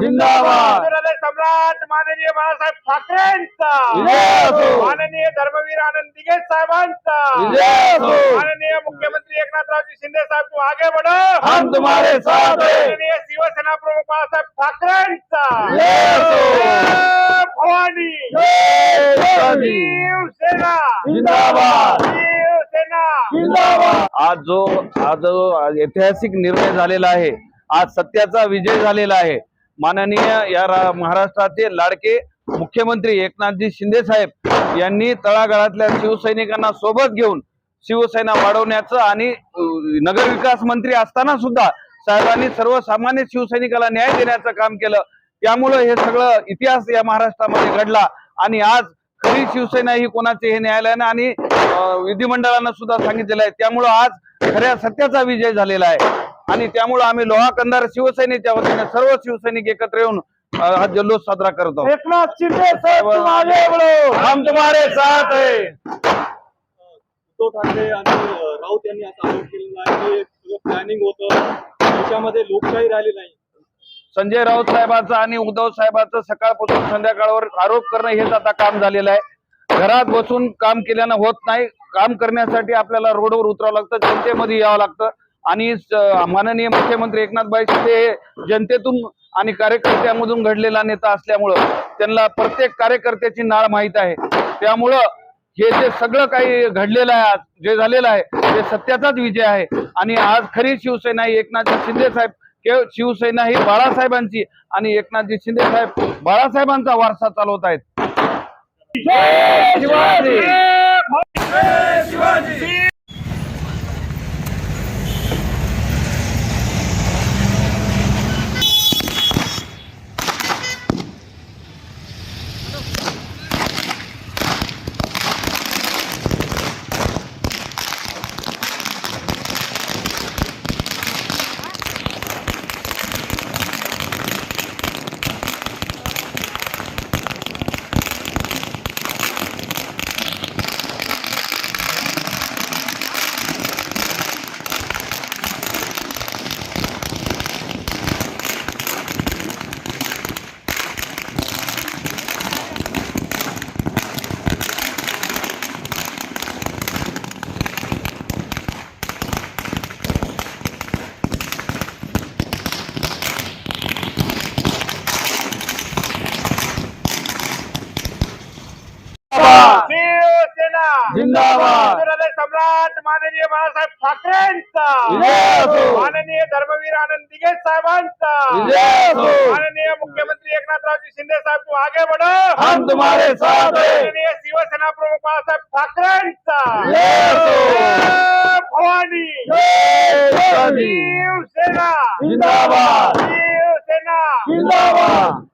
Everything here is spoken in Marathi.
जिंदाबाद. हृदय सम्राट माननीय बाळासाहेब ठाकरेंचा. माननीय धर्मवीर आनंद दिघे साहेबांचा. माननीय मुख्यमंत्री एकनाथरावजी शिंदे साहेब तू आगे बढ़ो हम तुम्हारे साथ हैं. माननीय शिवसेना प्रमुख बाळासाहेब ठाकरेंचा. भवानी. शिवसेना. जिंदाबाद. शिवसेना. जिंदाबाद. आज जो आज जो ऐतिहासिक निर्णय झालेला आहे आज सत्याचा विजय झालेला आहे माननीय या महाराष्ट्राचे लाडके मुख्यमंत्री एकनाथजी शिंदे साहेब यांनी तळागाळातल्या शिवसैनिकांना सोबत घेऊन शिवसेना वाढवण्याचं आणि नगरविकास मंत्री असताना सुद्धा साहेबांनी सर्वसामान्य शिवसैनिकाला न्याय देण्याचं काम केलं. त्यामुळं हे सगळं इतिहास या महाराष्ट्रामध्ये घडला आणि आज खरी शिवसेना ही कोणाची हे न्यायालयानं आणि विधिमंडळानं सुद्धा सांगितलेलं आहे. त्यामुळं आज खऱ्या सत्याचा विजय झालेला आहे. आणि त्यामुळं आम्ही लोहा कंदार शिवसेनेच्या वतीने सर्व शिवसैनिक एकत्र येऊन हा जल्लोष साजरा करतो एकनाथ शिंदे हम तुम्हारे साथ है. उद्धव ठाकरे आणि अ, राऊत यांनी असा आरोप केलेला आहे. की प्लॅनिंग होतं. देशामध्ये लोकशाही राहिली नाही. संजय राऊत साहेबांचं आणि उद्धव साहेबांचं सकाळपासून संध्याकाळवर आरोप करणं हेच आता काम झालेलं आहे. घरात बसून काम केल्यानं होत नाही. काम करण्यासाठी आपल्याला रोडवर उतरावं लागतं. जनतेमध्ये यावं लागतं. आणि माननीय मुख्यमंत्री एकनाथभाई शिंदे हे जनतेतून आणि कार्यकर्त्यांमधून घडलेला नेता असल्यामुळं त्यांना प्रत्येक कार्यकर्त्याची नाळ माहीत आहे. त्यामुळं हे जे सगळं काही घडलेलं आहे आज जे झालेलं आहे ते सत्याचाच विजय आहे. आणि आज खरी शिवसेना ही एकनाथजी शिंदे साहेब केवळ शिवसेना ही बाळासाहेबांची आणि एकनाथजी शिंदे साहेब बाळासाहेबांचा वारसा चालवत आहेत. शिवाजी शिवसेना जिंदाबाद. सम्राट माननीय बाळासाहेब ठाकरेंचा. माननीय धर्मवीर आनंद दिघे साहेबांचा. माननीय मुख्यमंत्री एकनाथरावजी शिंदे साहेब तू आगे बढ़ो हम तुम्हारे साथ हैं. माननीय शिवसेना प्रमुख बाळासाहेब ठाकरेंचा भवानी. शिवसेना जिंदाबाद. शिवसेना जिंदाबाद